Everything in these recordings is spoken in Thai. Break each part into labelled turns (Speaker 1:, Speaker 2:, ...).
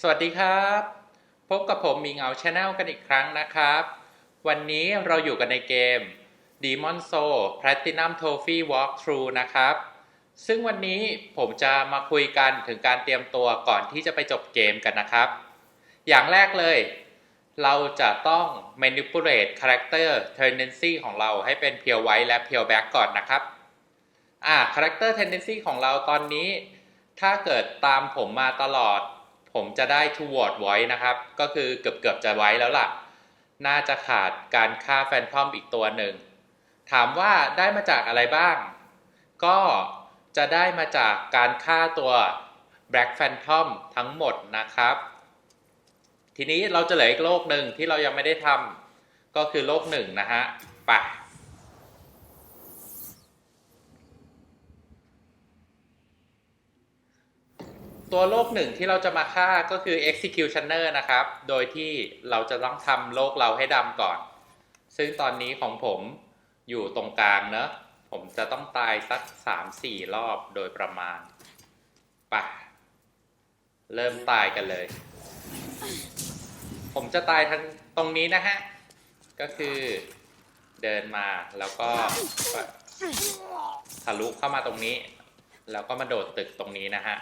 Speaker 1: สวัสดีครับ พบกับผมมิงเอาชาแนลกันอีกครั้งนะครับ วันนี้เราอยู่กันในเกม Demon Soul Platinum Trophy Walkthrough นะครับ ซึ่งวันนี้ผมจะมาคุยกันถึงการเตรียมตัวก่อนที่จะไปจบเกมกันนะครับ อย่างแรกเลย เราจะต้อง manipulate character tendency ของเราให้เป็น pure white และ pure black ก่อนนะครับอ่า character tendency ของเราตอนนี้ ถ้าเกิดตามผมมาตลอด ผมจะได้ toward void นะครับ ก็คือเกือบเกือบๆจะไว้แล้วล่ะ น่าจะขาดการฆ่าแฟนทอมอีกตัวหนึ่ง ถามว่าได้มาจากอะไรบ้าง ก็จะได้มาจากการฆ่าตัว Black Phantom ทั้งหมดนะครับ ทีนี้เราจะเหลืออีกโลกหนึ่งที่เรายังไม่ได้ทำก็คือโลกหนึ่งนะฮะไป ตัวโลกหนึ่งที่เราจะมาฆ่าก็คือ executioner นะครับ โดยที่เราจะต้องทำโลกเราให้ดำก่อน ซึ่งตอนนี้ของผมอยู่ตรงกลางเนอะ ผมจะต้องตายสักสามสี่รอบโดยประมาณไปะเริ่มตายกันเลย ผมจะตายทางตรงนี้นะฮะ ก็คือเดินมาแล้วก็ทะลุเข้ามาตรงนี้ แล้วก็มาโดดตึกตรงนี้นะฮะ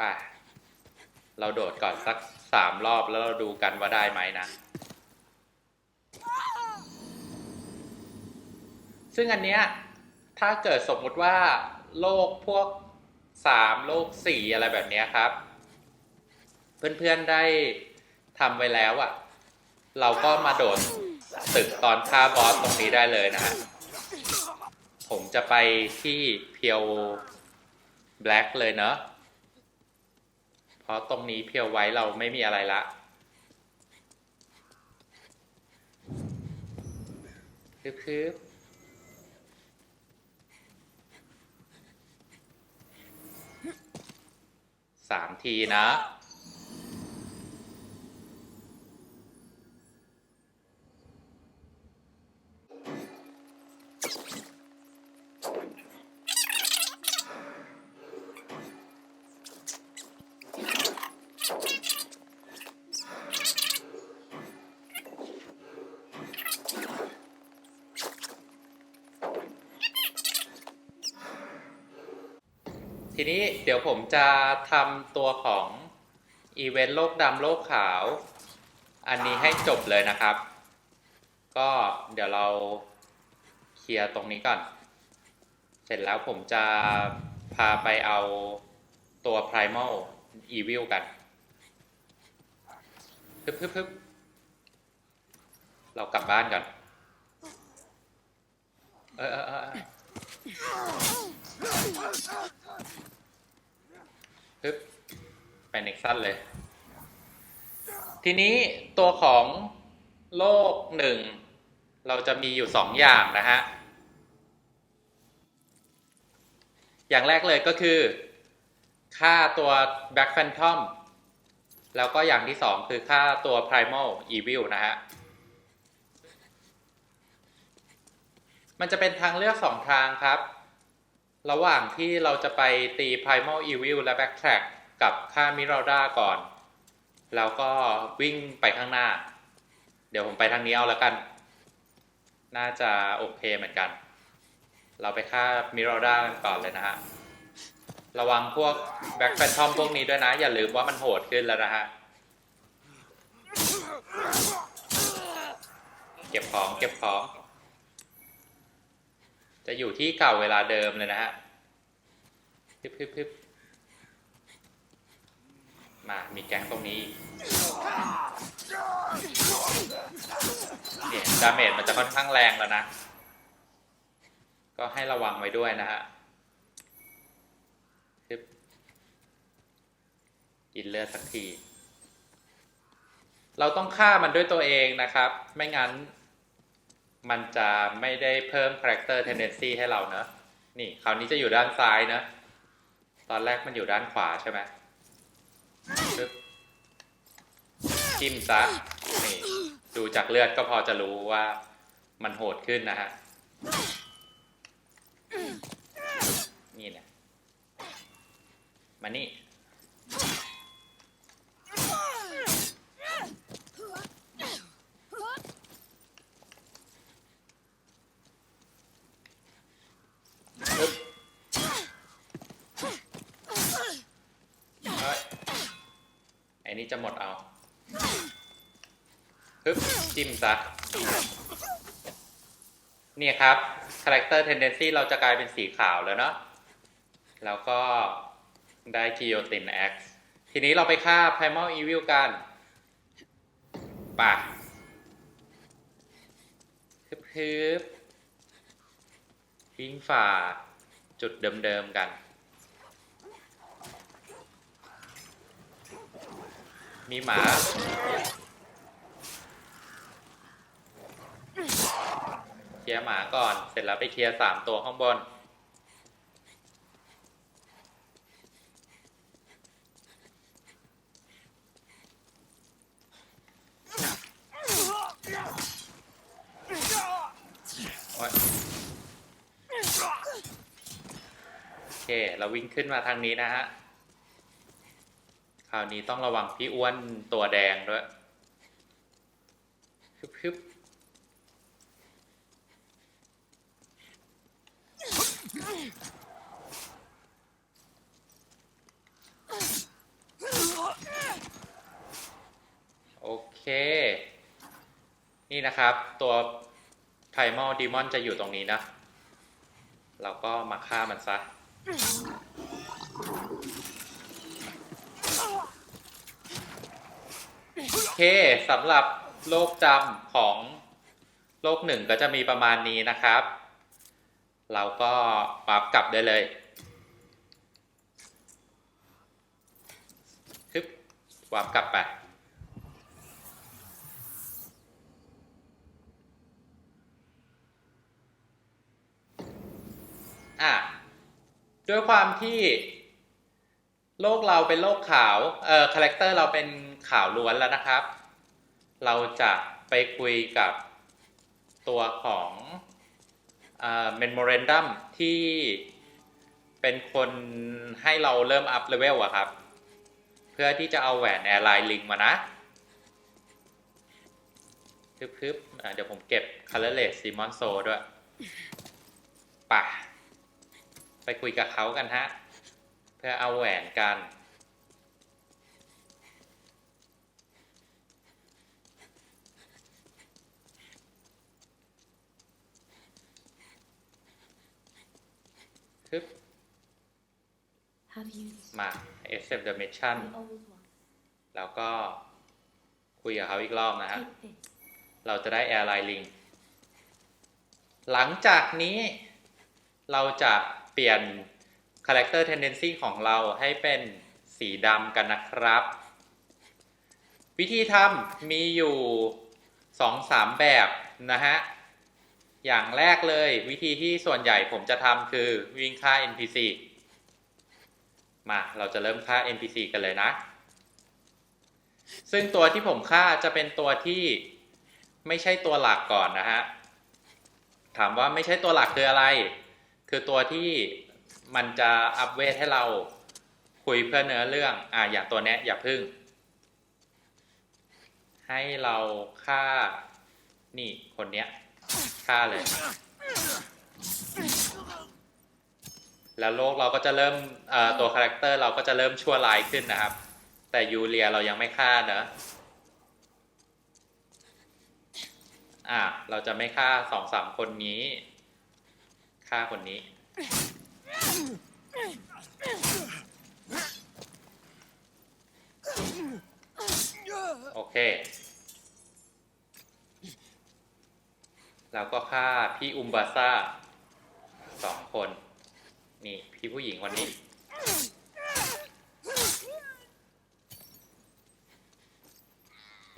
Speaker 1: ไปเราโดดก่อนสักสามรอบแล้วเราดูกันว่าได้ไหมนะ ซึ่งอันเนี้ยถ้าเกิดสมมุติว่าโลกพวกสามโลกสี่อะไรแบบเนี้ยครับ เพื่อนๆได้ทำไว้แล้วอะ่ะ เราก็มาโดดตึกตอนฆ่าบอสตรงนี้ได้เลยนะฮะผมจะไปที่เพียวแบล็กเลยเนาะ ราะตรงนี้เพียวไว้เราไม่มีอะไรละ คืบๆสามทีนะ ทีนี้เดี๋ยวผมจะทำตัวของอีเวนต์โลกดำโลกขาว อันนี้ให้จบเลยนะครับ ก็เดี๋ยวเราเคลียร์ตรงนี้ก่อน เสร็จแล้วผมจะพาไปเอาตัว primal evil กันฮึบฮึบฮึบเรากลับบ้านก่อน เออเออเออ เออปึ๊บไปเน็กซัสเลย ทีนี้ตัวของโลกหนึ่ง เราจะมีอยู่สองอย่างนะฮะ อย่างแรกเลยก็คือ ค่าตัว Black Phantom แล้วก็อย่างที่สองคือค่าตัว Primal Evil นะฮะ มันจะเป็นทางเลือกสองทางครับ ระหว่างที่เราจะไปตี Primal Evil และ Backtrack กับค่า Miralda ก่อน แล้วก็วิ่งไปข้างหน้า เดี๋ยวผมไปทางนี้เอาแล้วกัน น่าจะโอเคเหมือนกัน เราไปฆ่า Miralda กันก่อนเลยนะฮะ ระวังพวก Back Phantom พวกนี้ด้วยนะ อย่าลืมว่ามันโหดขึ้นแล้วนะฮะ เก็บของเก็บของ จะอยู่ที่เก่าเวลาเดิมเลยนะฮะพึบพึบพึบมา มีแก๊งตรงนี้ เนี่ยดาเมจมันจะค่อนข้างแรงแล้วนะ ก็ให้ระวังไว้ด้วยนะฮะพึบกินเลือดสักที เราต้องฆ่ามันด้วยตัวเองนะครับ ไม่งั้น มันจะไม่ได้เพิ่ม character tendency ให้เราเนอะนี่คราวนี้จะอยู่ด้านซ้ายเนอะตอนแรกมันอยู่ด้านขวาใช่ไหมปึ๊บจิ้มซะนี่ดูจากเลือดก็พอจะรู้ว่ามันโหดขึ้นนะฮะ นี่แหละมานี่ ปึ๊บเฮ้ยไอ้นี่ จะหมดเอาปึ๊บจิ้มซะเนี่ยครับ Character Tendency เราจะกลายเป็นสีขาวแล้วเนาะแล้วก็ได้ Guillotine Axe ทีนี้เราไปฆ่า Primal Evil กันป่ะฮึบฮึบวิ่งฝ่าจุดเดิมๆกัน มีหมา เคลียร์หมาก่อน เสร็จแล้วไปเคลียร์สามตัวข้างบน โอ๊ยโอเค เราวิ่งขึ้นมาทางนี้นะฮะ คราวนี้ต้องระวังพี่อ้วนตัวแดงด้วยฮึบฮึบโอเค นี่นะครับ ตัวไ r ม m ลดีมอนจะอยู่ตรงนี้นะ เราก็มาฆ่ามันซะ โอ เคสำหรับโลกจำของโลกหนึ่งก็จะมีประมาณนี้นะครับ เราก็ปรับกลับได้เลยฮึบวับกลับไปอะด้วยความที่ โลกเราเป็นโลกขาวเอ่อคาแรคเตอร์เราเป็นขาวล้วนแล้วนะครับ เราจะไปคุยกับตัวของเอ่อเมมโมเรนดัมที่เป็นคนให้เราเริ่มอัพเลเวลอะครับ เพื่อที่จะเอาแหวนแอร์ไลน์ลิงมานะพึบๆอะเดี๋ยวผมเก็บ Colorless Demon so ด้วย ป่ะ ไปคุยกับเขากันฮะ เพื่อเอาแหวนกัน ทึบ
Speaker 2: Have used
Speaker 1: มา accept the mission
Speaker 2: the old one.
Speaker 1: แล้วก็คุยกับเขาอีกรอบนะฮะ
Speaker 2: Take this.
Speaker 1: เราจะได้แอร์ไลน์ลิงหลังจากนี้เราจะเปลี่ยน Character Tendency ของเราให้เป็นสีดำกันนะครับ วิธีทำมีอยู่ 2-3 แบบนะฮะ อย่างแรกเลยวิธีที่ส่วนใหญ่ผมจะทำคือวิ่งฆ่า NPC มา เราจะเริ่มฆ่า NPC กันเลยนะ ซึ่งตัวที่ผมฆ่าจะเป็นตัวที่ไม่ใช่ตัวหลักก่อนนะฮะ ถามว่าไม่ใช่ตัวหลักคืออะไร คือตัวที่ มันจะอัปเวทให้เราคุยเพื่อเนื้อเรื่อง อ่าอย่างตัวเนี้ยอย่าพึ่ง ให้เราฆ่า นี่คนเนี้ยฆ่าเลย แล้วโลกเราก็จะเริ่มตัวคาแรคเตอร์เราก็จะเริ่มชั่วร้ายขึ้นนะครับ แต่ยูเลียเรายังไม่ฆ่าเนอะอะเราจะไม่ฆ่าสองสามคนนี้ ฆ่าคนนี้ โอเคแล้วก็ฆ่าพี่อุมบาซ่าสองคน นี่ พี่ผู้หญิงคนนี้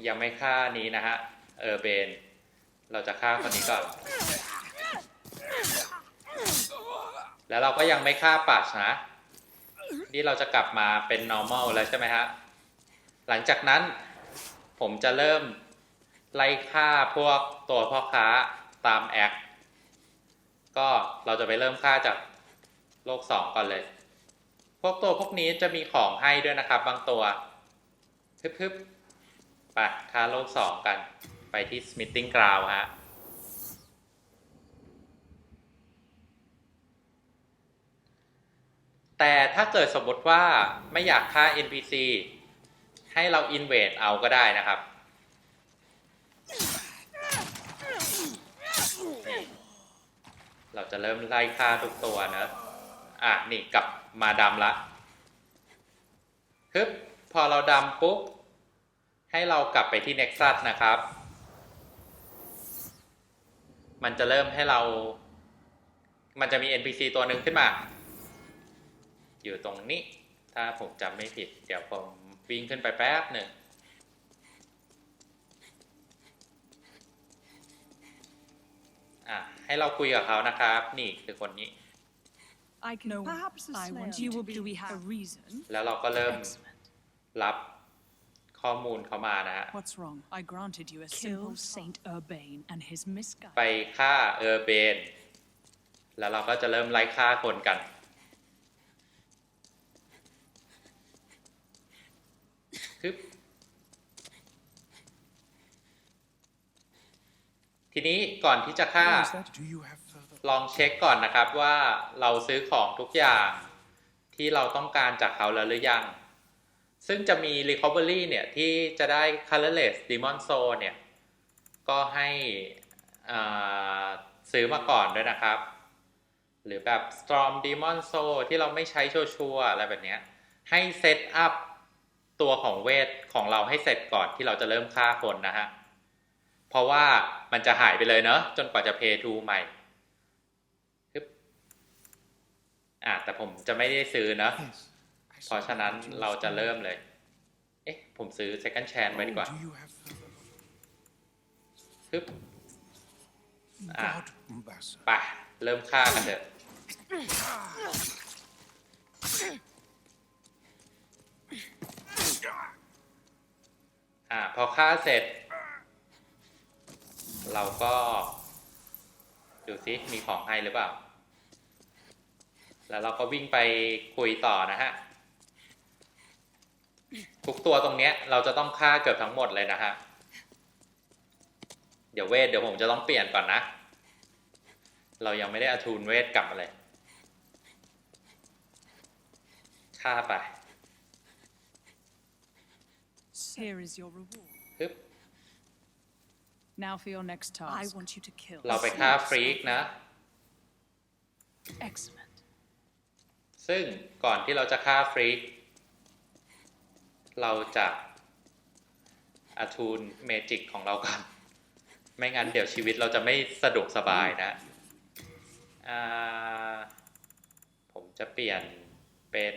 Speaker 1: ยังไม่ฆ่านี้นะฮะ เออเบน เราจะฆ่าคนนี้ก่อน แล้วเราก็ยังไม่ฆ่าปัชนะนี่เราจะกลับมาเป็น normal แล้วใช่ไหมฮะ หลังจากนั้นผมจะเริ่มไล่ฆ่าพวกตัวพ่อค้าตามแอคก็เราจะไปเริ่มฆ่าจากโลกสองก่อนเลย พวกตัวพวกนี้จะมีของให้ด้วยนะครับ บางตัวพึบๆไปค่าโลกสองกัน ไปที่ Smithing Ground ฮะ แต่ถ้าเกิดสมมติว่าไม่อยากฆ่า NPC ให้เรา invade เอาก็ได้นะครับ เราจะเริ่มไล่ฆ่าทุกตัวนะ อะ นี่กลับมาดำละฮึบพอเราดำปุ๊บ ให้เรากลับไปที่ Nexus นะครับ มันจะเริ่มให้เรา มันจะมี NPC ตัวหนึ่งขึ้นมา อยู่ตรงนี้ ถ้าผมจำไม่ผิด เดี๋ยวผมวิ่งขึ้นไปแป๊บหนึ่งอะให้เราคุยกับเขานะครับ นี่คือคนนี้
Speaker 3: I can
Speaker 4: No,
Speaker 3: perhaps a
Speaker 4: I
Speaker 3: slayer
Speaker 4: want you
Speaker 3: will
Speaker 4: to
Speaker 3: be
Speaker 4: be
Speaker 3: a
Speaker 4: happy.
Speaker 3: reason.
Speaker 1: แล้วเราก็เริ่ม
Speaker 4: Excellent.
Speaker 1: รับข้อมูลเขามานะฮะ
Speaker 3: What's wrong? I granted you a
Speaker 4: Kill
Speaker 3: simple
Speaker 4: Saint Urbane and his misguided.
Speaker 1: ไปฆ่าเออร์เบนแล้วเราก็จะเริ่มไล่ฆ่าคนกัน ทีนี้ก่อนที่จะฆ่า
Speaker 5: What is that? Do you have further?
Speaker 1: ลองเช็คก่อนนะครับว่าเราซื้อของทุกอย่างที่เราต้องการจากเขาแล้วหรือยัง ซึ่งจะมี Recovery เนี่ยที่จะได้ Colorless Demon Soul เนี่ยก็ให้อ่าซื้อมาก่อนด้วยนะครับ หรือแบบ Storm Demon Soul ที่เราไม่ใช้ชัวร์ๆอะไรแบบเนี้ยให้เซตอัพตัวของเวทของเราให้เสร็จก่อนที่เราจะเริ่มฆ่าคนนะฮะ เพราะว่า มันจะหายไปเลยเนอะจนกว่าจะ Pay to ใหม่ฮึบอะแต่ผมจะไม่ได้ซื้อเนอะ
Speaker 5: Yes. I
Speaker 1: เพราะฉะนั้นเราจะเริ่มเลย เอ๊ะ ผมซื้อ second chance ไว้ดีกว่า
Speaker 5: Oh, do you have further?
Speaker 1: ฮึบ Ah.
Speaker 5: God, Mbasa.
Speaker 1: ไปเริ่มฆ่ากันเถอะอะพอฆ่าเสร็จ เราก็ดูซิมีของให้หรือเปล่า แล้วเราก็วิ่งไปคุยต่อนะฮะ ทุกตัวตรงเนี้ย เราจะต้องฆ่าเกือบทั้งหมดเลยนะฮะ เดี๋ยวเวทเดี๋ยวผมจะต้องเปลี่ยนก่อนนะ เรายังไม่ได้อาทูนเวทกลับมาเลยฆ่าไป
Speaker 3: Here is your reward.
Speaker 1: ฮึบ
Speaker 3: Now for your next task.
Speaker 4: I want you to kill.
Speaker 1: เราไปฆ่าฟรีกนะ
Speaker 3: Excellent.
Speaker 1: ซึ่งก่อนที่เราจะฆ่าฟรีกเราจะอาทูนเมจิกของเราก่อน ไม่งั้นเดี๋ยวชีวิตเราจะไม่สะดวกสบายนะอ่าผมจะเปลี่ยนเป็น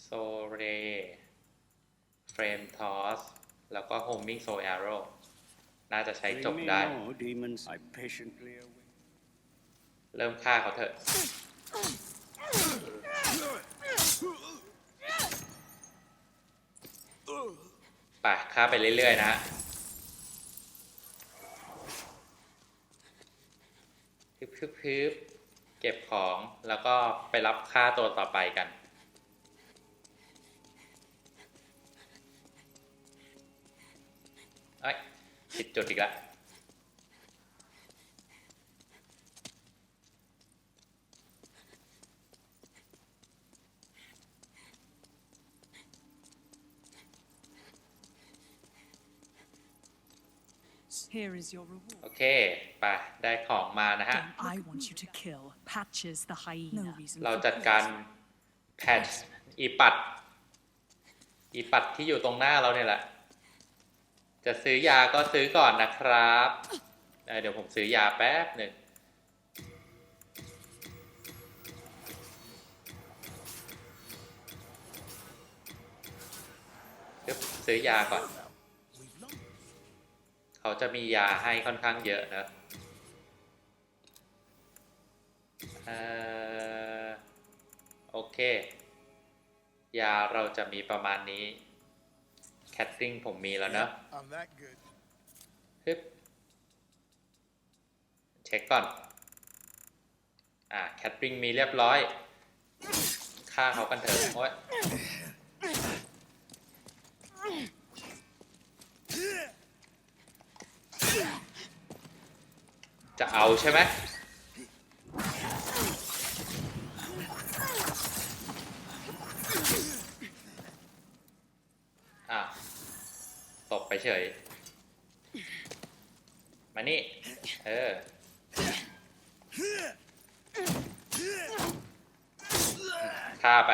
Speaker 1: โซเรเฟรมทอสแล้วก็โฮมมิ่งโซแอโร่ น่าจะใช้จบ
Speaker 6: Bring me
Speaker 1: ได้
Speaker 6: more demons. I patiently await.
Speaker 1: เริ่มฆ่าเขาเถอะ ไปฆ่าไปเรื่อยๆนะฮะพึบพึบพึบเก็บของแล้วก็ไปรับค่าตัวต่อไปกัน ผิดจุดอีกแล้ว
Speaker 3: Here is your reward.
Speaker 1: โอเคไปได้ของมานะฮะ
Speaker 4: I want you to kill Patches the hyena.
Speaker 3: No reason
Speaker 1: เรา
Speaker 3: for
Speaker 1: จัดการ
Speaker 3: praise.
Speaker 1: แพทอีปัด อีปัดที่อยู่ตรงหน้าเราเนี่ยแหละ จะซื้อยาก็ซื้อก่อนนะครับเเดี๋ยวผมซื้อยาแป๊บหนึ่งซื้อยาก่อน เขาจะมียาให้ค่อนข้างเยอะนะโอเค ยาเราจะมีประมาณนี้ แคทติ้งผมมีแล้วเนอะ
Speaker 5: I'm that good.
Speaker 1: ฮึบเช็คก่อน อ่าแคทติ้งมีเรียบร้อย ฆ่าเขากันเถอะโอ๊ยจะเอาใช่ไหมอะตบ ไปเฉย มานี่ เออ ฆ่าไป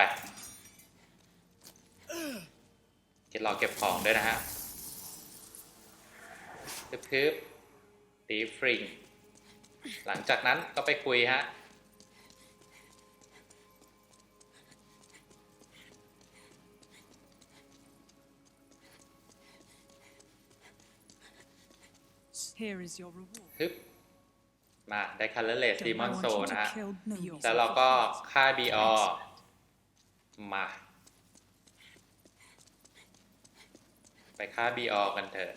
Speaker 1: เก็บรอเก็บของด้วยนะฮะพึบๆตีฟริง หลังจากนั้นก็ไปคุยฮะ
Speaker 3: Here is your reward.
Speaker 1: ฮึบมาได้คัลเลอร์เลสดีมอน
Speaker 3: I
Speaker 1: โซ
Speaker 3: want you
Speaker 1: นะฮะ
Speaker 3: to kill yourself.
Speaker 1: แล้วเราก็ฆ่าบีออมา ไปฆ่าบีออกันเถอะ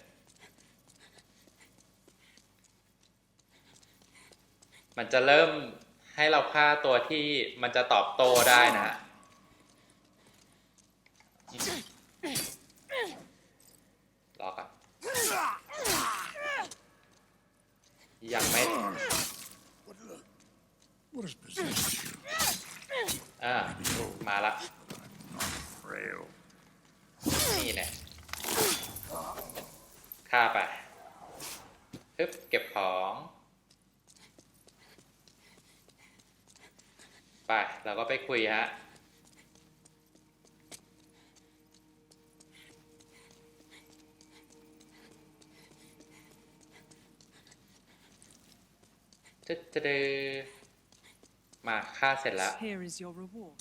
Speaker 1: มันจะเริ่มให้เราฆ่าตัวที่มันจะตอบโต้ได้นะฮะ รอก่อน ยังไม่
Speaker 5: What has possessed you?
Speaker 1: อ่ามาละ
Speaker 5: Frail.
Speaker 1: นี่แน่ฆ่าไปฮึบเก็บของ ไป เราก็ไปคุยฮะ จะจะเดมาฆ่าเสร็จแล้ว
Speaker 3: Here is your reward.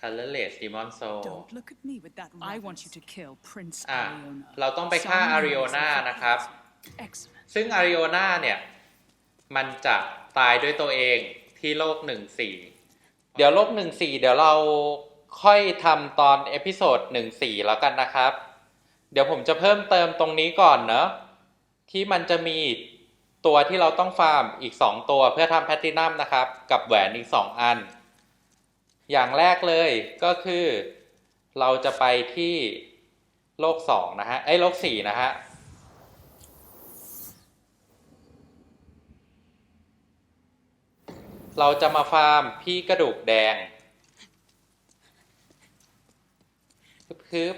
Speaker 1: Colorless Demon Soul
Speaker 3: Don't look at me with that.
Speaker 4: I want you to kill Prince
Speaker 1: อะ
Speaker 4: Ariona.
Speaker 1: เราต้องไปฆ่า
Speaker 4: Some
Speaker 1: อาริโอ
Speaker 4: names
Speaker 1: นา
Speaker 4: of
Speaker 1: นะครับ
Speaker 4: Excellent.
Speaker 1: ซึ่งอาริโอนาเนี่ย มันจะตายด้วยตัวเองที่โลกหนึ่งสี่เดี๋ยวโลกหนึ่งสี่เดี๋ยวเราค่อยทำตอนเอพิโซดหนึ่งสี่แล้วกันนะครับ เดี๋ยวผมจะเพิ่มเติมตรงนี้ก่อนเนอะที่มันจะมี ตัวที่เราต้องฟาร์มอีก 2 ตัวเพื่อทำแพตตินัมนะครับ กับแหวนอีก 2 อัน อย่างแรกเลยก็คือ เราจะไปที่โลก2นะฮะไอ้โลก4นะฮะเราจะมาฟาร์มพี่กระดูกแดงคืบ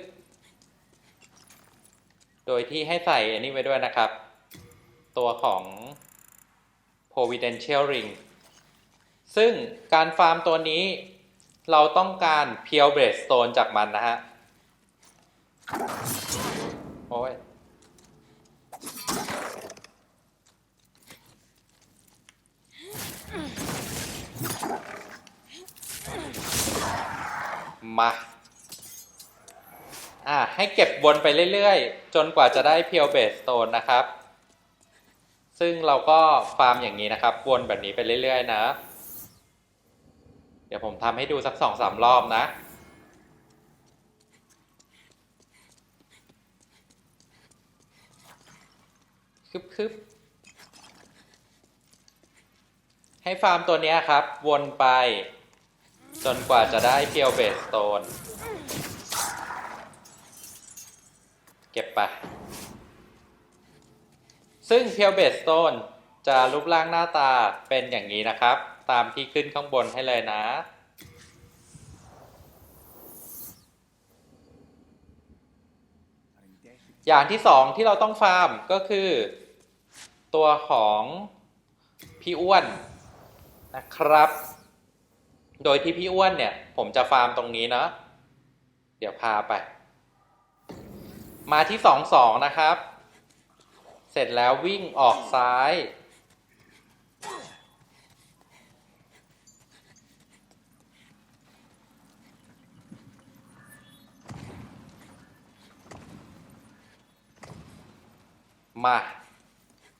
Speaker 1: โดยที่ให้ใส่อันนี้ไว้ด้วยนะครับ ตัวของ providential ring ซึ่งการฟาร์มตัวนี้เราต้องการ pure bread stone จากมันนะฮะ โอ้ย มา อ่า ให้เก็บวนไปเรื่อย ๆ จนกว่าจะได้เพียวเบสโตนนะครับ ซึ่งเราก็ฟาร์มอย่างนี้นะครับ วนแบบนี้ไปเรื่อยๆนะ เดี๋ยวผมทำให้ดูสักสองสามรอบนะคึบๆให้ฟาร์มตัวนี้ครับ วนไป จนกว่าจะได้เพียวเบสโตน เก็บไป ซึ่งเพียวเบสโตนจะรูปร่างหน้าตาเป็นอย่างนี้นะครับ ตามที่ขึ้นข้างบนให้เลยนะ อย่างที่สองที่เราต้องฟาร์มก็คือ ตัวของพี่อ้วนนะครับ โดยที่พี่อ้วนเนี่ย ผมจะฟาร์มตรงนี้เนาะเดี๋ยวพาไป มาที่สองสองนะครับ เสร็จแล้ววิ่งออกซ้าย มา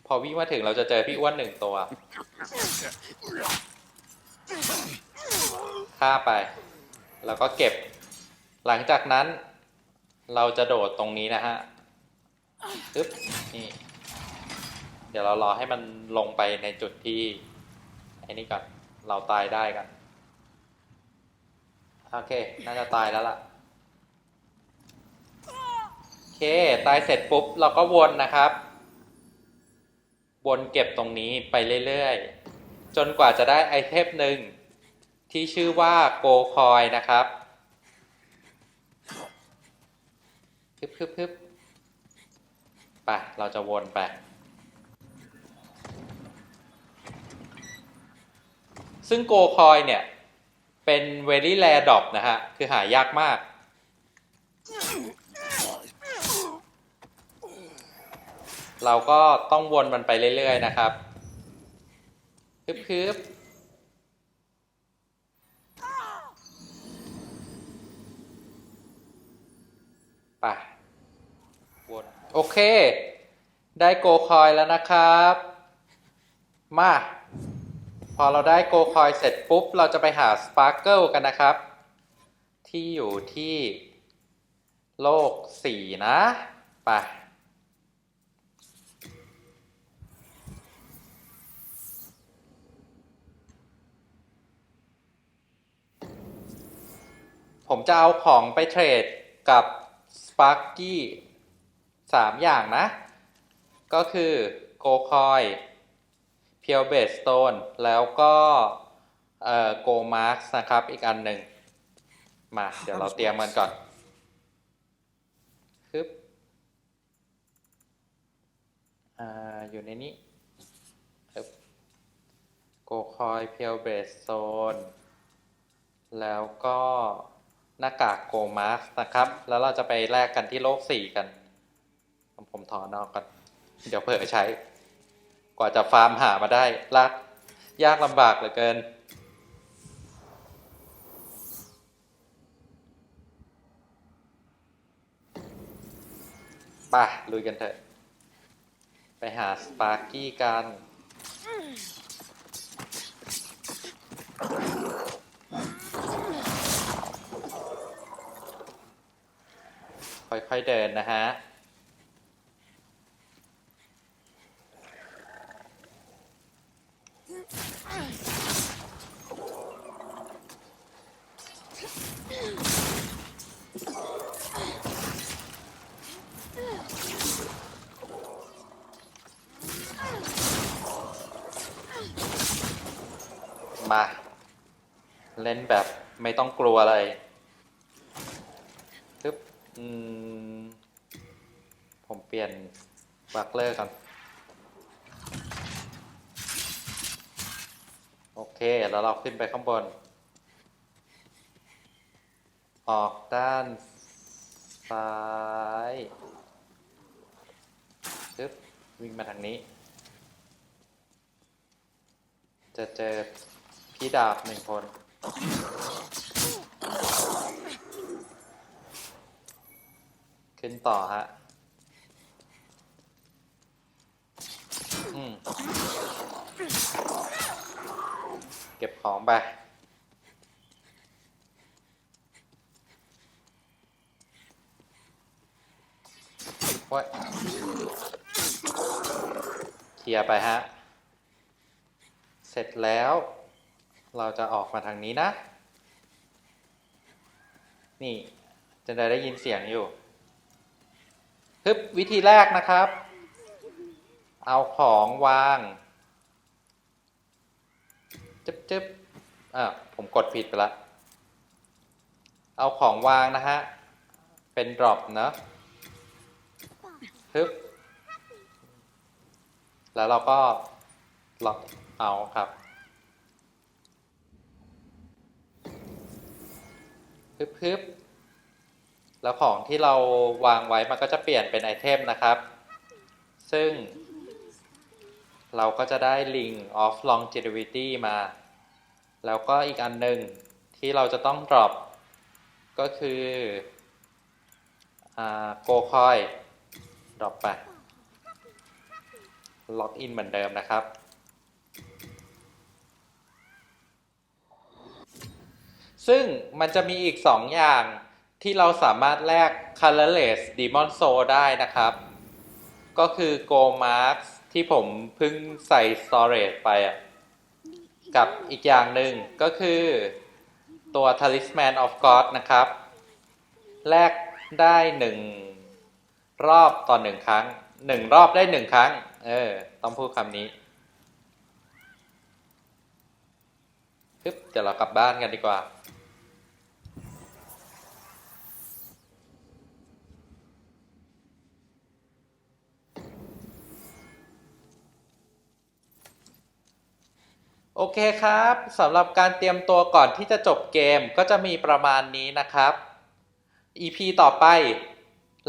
Speaker 1: พอวิ่งมาถึงเราจะเจอพี่อ้วนหนึ่งตัวฆ่าไป แล้วก็เก็บ หลังจากนั้น เราจะโดดตรงนี้นะฮะปึ๊บนี่ เดี๋ยวเรารอให้มันลงไปในจุดที่ไอ้นี่ก่อนเราตายได้กันโอเค น่าจะตายแล้วล่ะโอเค ตายเสร็จปุ๊บ เราก็วนนะครับ วนเก็บตรงนี้ไปเรื่อยๆ จนกว่าจะได้ไอเทมหนึ่งที่ชื่อว่าโกคอยนะครับพึบพึบพึบไป เราจะวนไป ซึ่งโกคอยเนี่ยเป็น very rare drop นะฮะ คือหายากมาก เราก็ต้องวนมันไปเรื่อย ๆ นะครับคึบคบไปวนโอเค ได้โกคอยแล้วนะครับ มา พอเราได้โกคอยเสร็จปุ๊บ เราจะไปหาสปาร์เกิลกันนะครับ ที่อยู่ที่โลกสี่นะไปผมจะเอาของไปเทรดกับ Sparky สามอย่างนะ ก็คือโกคอย เพียวเบสโตนแล้วก็โกมาร์กนะครับอีกอันหนึ่งมาเดี๋ยวเราเตรียมกันก่อนคึบออยู่ในนี้คึบโกคอยเพียวเบสโตนแล้วก็หน้ากากโกมาสนะครับ แล้วเราจะไปแลกกันที่โลกสี่กัน ผมถอนออกก่อน เดี๋ยวเผื่อใช้ กว่าจะฟาร์มหามาได้ลากยากลำบากเหลือเกินไปลุยกันเถอะ ไปหาสปาร์กี้กันค่อยๆเดินนะฮะ มา เล่นแบบไม่ต้อง กลัวอะไรปึ๊บอืมผมเปลี่ยนบักเลอร์ก่อนโอเค แล้วเราขึ้นไปข้างบน ออกด้านซ้ายปึ๊บวิ่งมาทางนี้ จะเจอพี่ดาบหนึ่งคน ขึ้นต่อฮะ อืม เก็บของไปโอ้ยเคลียร์ไปฮะ เสร็จแล้ว เราจะออกมาทางนี้นะ นี่ จะได้ได้ยินเสียงอยู่ ฮึบวิธีแรกนะครับ เอาของวางจึ๊บจึ๊บอ่าผมกดผิดไปละเอาของวางนะฮะ เป็นดรอปเนอะฮึบแล้วเราก็ล็อกเอาครับฮึบฮึบ แล้วของที่เราวางไว้มันก็จะเปลี่ยนเป็นไอเทมนะครับ ซึ่ง เราก็จะได้ Ring of Longevity มา แล้วก็อีกอันหนึ่งที่เราจะต้อง drop ก็คืออ่า Go Coin drop ไป ล็อกอินเหมือนเดิมนะครับ ซึ่งมันจะมีอีก 2 อย่าง ที่เราสามารถแลก Colorless Demon Soul ได้นะครับ ก็คือ Go Marks ที่ผมเพิ่งใส่ Storage ไปอะกับอีกอย่างหนึ่งก็คือตัว Talisman of God นะครับ แลกได้หนึ่งรอบต่อหนึ่งครั้งหนึ่งรอบได้หนึ่งครั้ง เออ ต้องพูดคำนี้ปึ๊บเดี๋ยวเรากลับบ้านกันดีกว่า โอเคครับสำหรับการเตรียมตัวก่อนที่จะจบเกมก็จะมีประมาณนี้นะครับ EP ต่อไป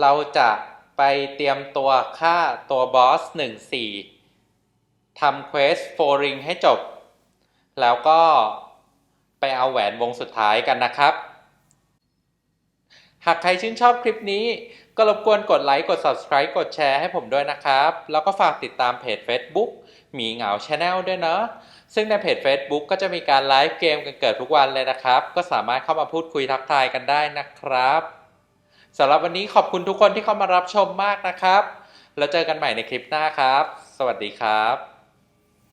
Speaker 1: เราจะไปเตรียมตัวฆ่าตัวบอส 1-4ทำเควสโฟริงให้จบ แล้วก็ไปเอาแหวนวงสุดท้ายกันนะครับ หากใครชื่นชอบคลิปนี้ ก็รบกวนกดไลค์ กด Subscribe กดแชร์ให้ผมด้วยนะครับ แล้วก็ฝากติดตามเพจ Facebook หมีเหงา Channel ด้วยเนาะ ซึ่งในเพจ Facebook ก็จะมีการไลฟ์เกมกันเกิดทุกวันเลยนะครับ ก็สามารถเข้ามาพูดคุยทักทายกันได้นะครับสำหรับวันนี้ขอบคุณทุกคนที่เข้ามารับชมมากนะครับ แล้วเจอกันใหม่ในคลิปหน้าครับ สวัสดีครับ